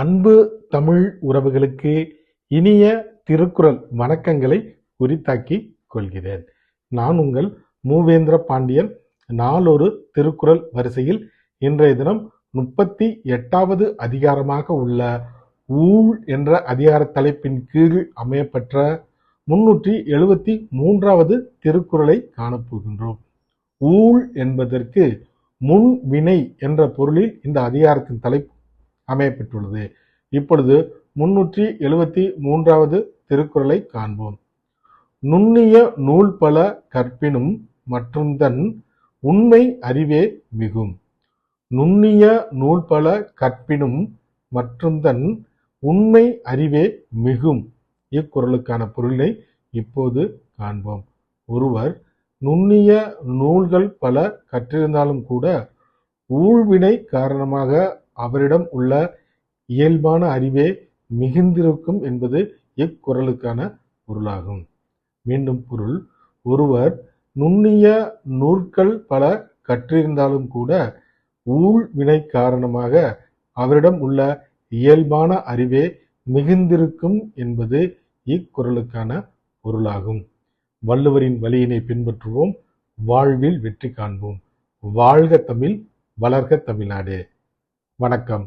அன்பு தமிழ் உறவுகளுக்கு இனிய திருக்குறள் வணக்கங்களை உரித்தாக்கி கொள்கிறேன். நான் உங்கள் மூவேந்திர பாண்டியன். நாளொரு திருக்குறள் வரிசையில் இன்றைய தினம் முப்பத்தி எட்டாவது அதிகாரமாக உள்ள ஊழ் என்ற அதிகார தலைப்பின் கீழ் அமையப்பெற்ற முன்னூற்றி எழுபத்தி மூன்றாவது திருக்குறளை காணப்போகின்றோம். ஊழ் என்பதற்கு முன் வினை என்ற பொருளில் இந்த அதிகாரத்தின் தலைப்பு அமையப்பெற்றுள்ளது. இப்பொழுது முன்னூற்றி எழுபத்தி மூன்றாவது திருக்குறளை காண்போம். நுண்ணிய நூல் பல கற்பினும் மற்றும் தன் உண்மை அறிவே மிகும். நுண்ணிய நூல் பல கற்பினும் மற்றும் தன் உண்மை அறிவே மிகும். இக்குறளுக்கான பொருளை இப்போது காண்போம். ஒருவர் நுண்ணிய நூல்கள் பல கற்றிருந்தாலும் கூட ஊழ்வினை காரணமாக அவரிடம் உள்ள இயல்பான அறிவே மிகுந்திருக்கும் என்பது இக்குறளுக்கான பொருளாகும். மீண்டும் பொருள் ஒருவர் நுண்ணிய நூற்கள் பல கற்றிருந்தாலும் கூட ஊழ் வினை காரணமாக அவரிடம் உள்ள இயல்பான அறிவே மிகுந்திருக்கும் என்பது இக்குறளுக்கான பொருளாகும். வள்ளுவரின் வழியினை பின்பற்றுவோம் வாழ்வில் வெற்றி காண்போம். வாழ்க தமிழ் வளர்க தமிழ்நாடு. வணக்கம்.